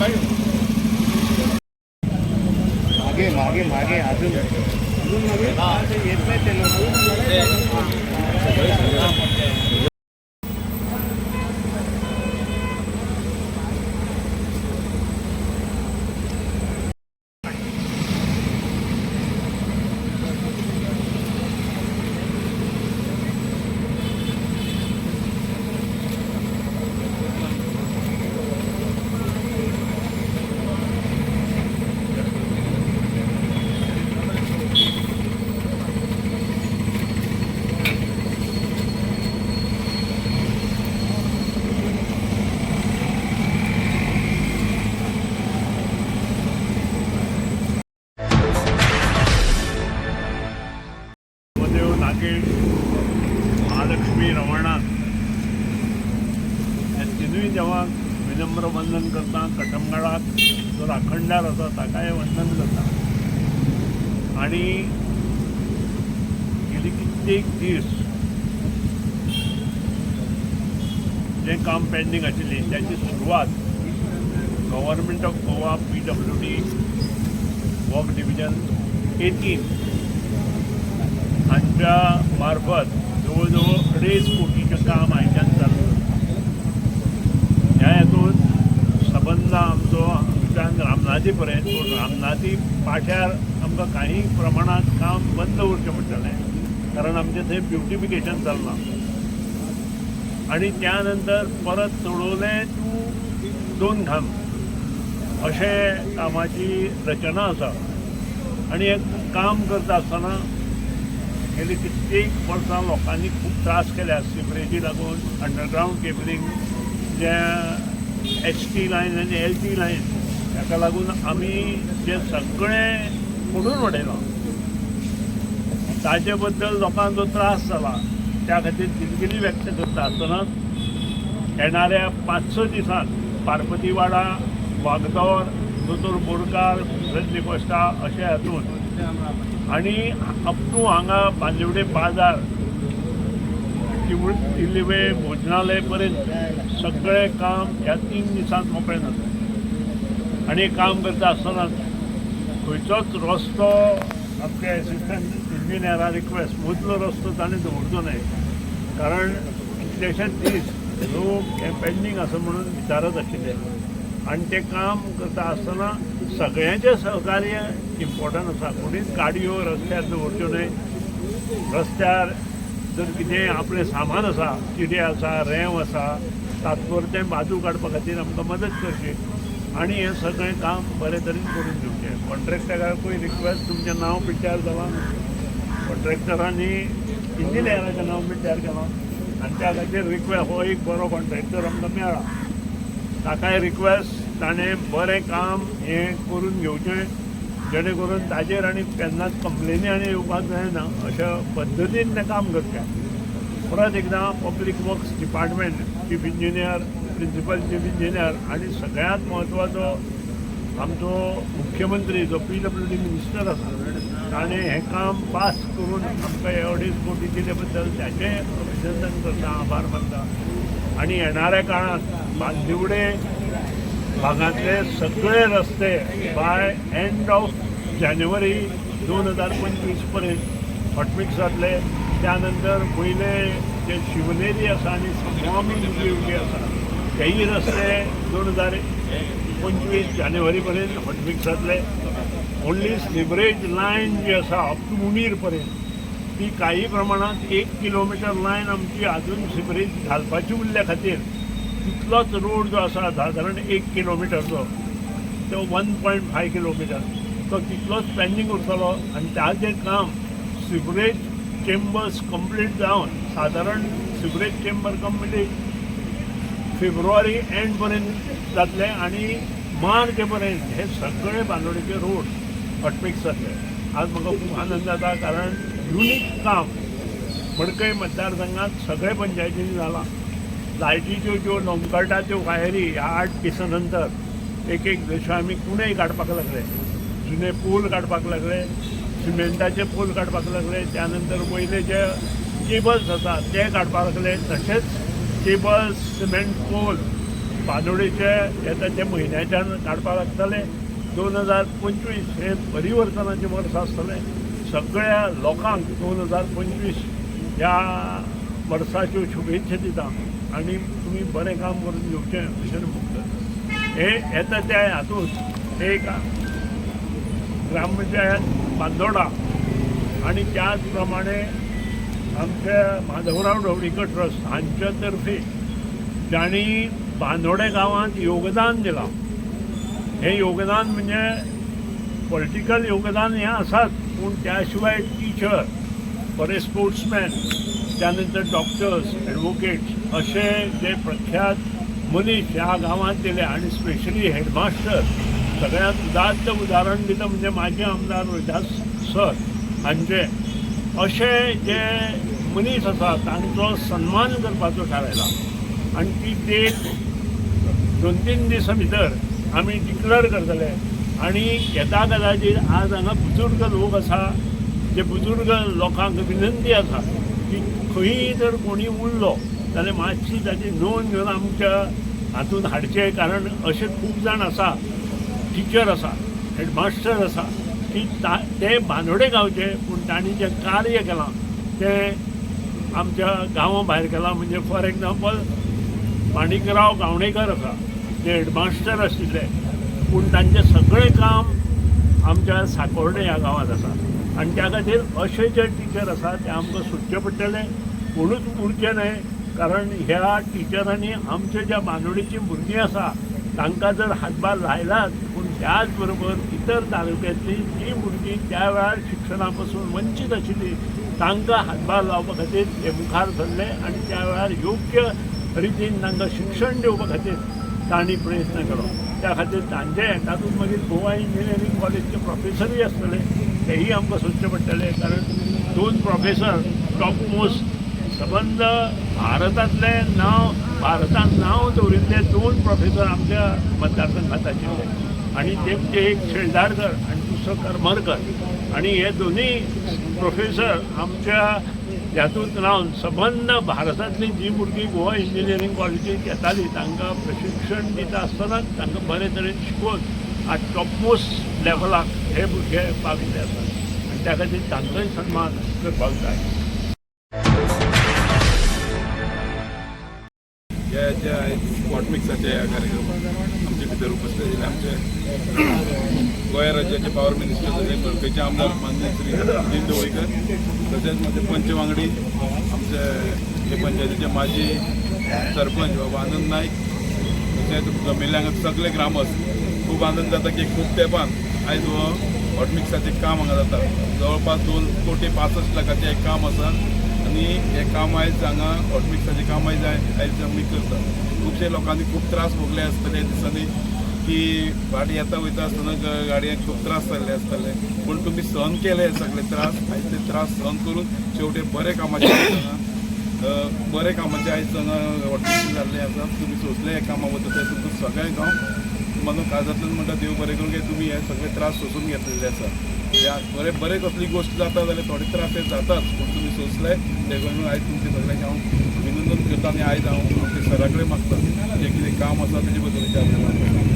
માગે માગે માગે આગળ नागेश महालक्ष्मी रमणान हे तिनूय जेव्हा विनम्र वंदन करता कटमगडात जो राखणदार आसा ताकाय वंदन करता? आणि गेली कित्येक दीस जें काम पेंडींग आशिल्लें त्याची सुरवात government of Goa P W D work division eighteen हांच्या मार्फत जवळ जवळ अडेज कोटीचें काम आयच्यान चालू ह्या हेतून सबंद आमचो हांगच्यान रामनाथी पर्यंत पूण रामनाथी पाठ्यार आमकां काही प्रमाणात काम बंद उरचें पडटलें. कारण आमचें थंय ब्युटिफिकेशन चलना आणि त्यानंतर परत चडोवलें तू दोन घाम. अशे कामाची रचना आसा. आणि हे काम करता आसतना गेली कित्येक वर्सां लोकांनी खूब त्रास केल्या सिवरेजी लागून अंडरग्रावंड केबलिंग जे एच टी लायन आनी एल टी लायन ताका लागून आमी जे सगळें फोडून उडयलां ताजे बद्दल लोकांचो त्रास जाला त्या खातीर दिलगिरी व्यक्त करता आसतनाच येणाऱ्या पांच स दिसांत पार्वतीवाडा वागदोर दोतोर बोरकार रजनी कोस्टा अशे हातूंत आनी अप टू हांगा बांदिवडे बाजार दिल्लीवे भोजनालय पर्यंत सगळें काम ह्या तीन दिसांत मोकळें जाता आनी काम करता आसतना खंयचोच रस्तो आमच्या एसिस्टंट इंजिनियरा रिक्वेस्ट मदलो रस्तो ताणें दवरचो न्हय कारण कितलेशेच दीस लोक हे पेंडींग आसा म्हणून विचारत आशिल्ले आनी तें काम करता आसतना सगळ्यांचें सहकार्य इम्पॉर्टंट आसा कोणीच गाडयो रस्त्यार दवरच्यो न्हय रस्त्यार जर कितें आपलें सामान आसा चिडे आसा रेंव आसा तात्पुरतें बाजू काडपा खातीर आमकां मदत करची. आनी हें सगळें काम बरे तरेन करून दिवचें कॉन्ट्रॅक्टराकूय रिक्वेस्ट तुमचें नांव पिड्ड्यार जालां कॉन्ट्रॅक्टरांनी इंजिनियराचें नांव पिड्ड्यार केलां आनी त्या खातीर रिक्वेस्ट हो एक बरो कॉन्ट्रॅक्टर आमकां मेळ्ळा ताकाय रिक्वेस्ट ताणें बरें काम हें करून घेवचें जेणे करून ताजेर आनी केन्नाच कंप्लेनी आनी येवपाक जायना अशा पद्दतीन तें काम करचें परत एकदां public works department chief engineer principal chief engineer आनी सगळ्यांत म्हत्वाचो आमचो मुख्यमंत्री जो पी डब्ल्यू डी मिनिस्टर आसा ताणें हें काम पास करून आमकां हे अडेज कोटी दिले बद्दल ताचें अभिनंदन करता आभार मानता. आनी येणाऱ्या काळांत बांदिवडे भागांतले सगळे रस्ते बाय एंड ऑफ जानेवारी दोन हजार पंचवीसपर्यंत हॉटमिक्स जातले त्यानंतर पयले जे शिवनेरी आसा आनी स्वामी मुगली आसा तेही रस्ते दोन हजार पंचवीस जानेवारी पर्यंत हॉटमिक्स जातले ओन्ली सिवरेज लायन जी आसा अप टू उणीर पर्यंत ती काही प्रमाणात एक किलोमिटर लायन आमची अजून सिवरेज घालपाची उरल्या खातीर तितलोच रोड जो आसा सादारण एक किलोमिटरचो तो वन पॉयंट फाय किलोमिटर तो तितलोच पेंडींग उरतलो आनी ताजें काम सिवरेज चेंबर्स कंप्लीट जावन सादारण सिवरेज चेंबर कंप्लीट फेब्रुवारी एंड पर्यंत जातले आनी मार्च पर्यंत हे सगळे बांदोडेचे रोड हॉटमिक्स जातले आज म्हाका खूब आनंद जाता कारण युनीक काम मडकय मतदारसंघात सगळे पंचायतींनी जालां लायटीच्यो ज्यो लोंबकळटा त्यो वायरी ह्या आठ दिसां नंतर एक एक देशो आमी कुणेय काडपाक लागले? जुने पूल काडपाक लागले सिमेंटाचे पूल काडपाक लागले त्या नंतर वयले जे केबल्स आसा ते काडपाक लागले. तशेंच केबल्स सिमेंट पोल बांदोडेचे येता ते म्हयन्याच्यान काडपाक लागतले. दोन हजार पंचवीस हे परिवर्तनाचें वर्स आसतलें. सगळ्या लोकांक दोन हजार पंचवीस ह्या वर्साच्यो शुभेच्छा दिता. आनी तुमी बरें काम करून घेवचें अशें म्हणटा हे येता त्या हातूंत एक ग्रामपंचायत बांदोडा आणि त्याच प्रमाणे आमच्या माधवराव ढवळीकर ट्रस्ट हांच्या तर्फे ज्यांनी बांदोडे गांवांत योगदान दिलां. हें योगदान म्हणजे पॉलिटिकल योगदान हें आसात पूण त्या शिवाय टिचर बरे स्पोर्ट्समॅन त्यानंतर डॉक्टर्स ॲडवोकेट्स असे जे प्रख्यात मनीस ह्या गांवांत दिले आणि स्पेशली हेडमास्टर सगळ्यात उदात्त उदाहरण दिलं म्हणजे माझे आमदार रोहिदास सर हांचे असे जे मनीस आसा तांचो सन्मान करपाचो थारायला आनी ती डेट दोन तीन दिसां भितर आमी डिक्लेअर करतले. आनी येता कदाचित आज हांगा बुजुर्ग लोक आसा जे बुजुर्ग लोकांक विनंती आसा खंयी जर कोणी उरलो जाल्यार मातशी ताची नोंद घेवन आमच्या हातूंत हाडचें. कारण अशे खूब जाण आसा टिचर आसा हेडमास्टर आसा की ता ते बांदोडे गांवचे पूण तांणी जें कार्य केलां तें आमच्या गांवा भायर केलां. म्हणजे फॉर एग्जाम्पल माणिकराव गावणेकर आसा जे हेडमास्टर आशिल्ले पूण तांचें सगळें काम आमच्या साकोर्डे ह्या गांवांत आसा आनी त्या खातीर अशे जे टिचर आसा ते आमकां सुटचे पडटले कोणूच उरचे न्हय कारण ह्या टिचरांनी आमच्या ज्या बांदोडीची भुरगीं आसा तांकां जर हातभार लायलाच पूण त्याच बरोबर इतर तालुक्यांतली जी भुरगीं त्या वेळार शिक्षणा पासून वंचीत आशिल्लीं तांकां हातभार लावपा खातीर ते मुखार सरले आनी त्या वेळार योग्य रितीन तांकां शिक्षण दिवपा खातीर तांणी प्रयत्न केलो. त्या खातीर तांचे तातूंत मागीर गोवा इंजिनियरींग कॉलेजचे प्रोफेसरूय आसतले. तेही आमकां सोदचे पडटले कारण दोन प्रोफेसर टॉप मोस्ट सबंद भारतांतले नांव भारतांत नांव दवरिल्ले दोन प्रोफेसर आमच्या मतदारसंघात आशिल्ले आनी तेमचे एक शेळदारकर आनी दुसरो करमरकर. आनी हे दोनूय प्रोफेसर आमच्या ह्यातूंत रावन सबंद भारतांतली जी भुरगीं गोवा इंजिनियरींग कॉलेजीक येतालीं तांकां प्रशिक्षण दिता आसतनाच तांकां बरे तरेन शिकोवन आज टॉपमोस्ट लेवलाक हे भुरगे पाविल्ले आसात आनी त्या खातीर तांचोय सन्मान करपाक जाय या ज्या स्पॉटमिक्साच्या या आमचे भितर उपस्थित आशिल्ले आमचे गोंय राज्याचे पावर मिनिस्टर तशेंच मडकयचे आमदार मान्य श्री नितीन ढवळीकर तशेंच माझे पंच वांगडी आमचे हे पंचायतीचे माजी सरपंच बाबा आनंद नायक तशेंच जमिल्ल्या सगळे ग्रामस्थ खूब आनंद जाता की खूब तेंपान आयज हो हॉटमिक्साचें काम हांगा जाता जवळपास दोन कोटी पासष्ट लाखाचें एक काम आसा आनी हें काम आयज हांगा हॉटमिक्साचें काम आयज आयज आमी करता. खुबशे लोकांनी खूब त्रास भोगले आसतले दिसांनी की गाडी येता वयता आसतना ग- गाडयांक खूब त्रास जाल्ले आसतले पूण तुमी सहन केले सगळे त्रास आयज ते त्रास सहन करून शेवटी बरे कामाचे बरे कामाचे आयज हांगा हॉटमिक्स जाल्ले आसा तुमी सोंसले हे कामा वता ते तुमकां सगळें गांव. म्हणून काळजांतल्यान म्हणटा देव बरें करून की तुमी हे सगळे त्रास सोंसून घेतलेले आसा ह्या बरे बरे कसली गोश्ट जाता जाल्यार थोडे त्रास हे जाताच पूण तुमी सोंसले ते करून आयज तुमचे सगळ्यांक हांव अभिनंदन करता आनी आयज हांव आमच्या सरा कडेन मागता जें कितें काम आसा तेजे बद्दल विचारता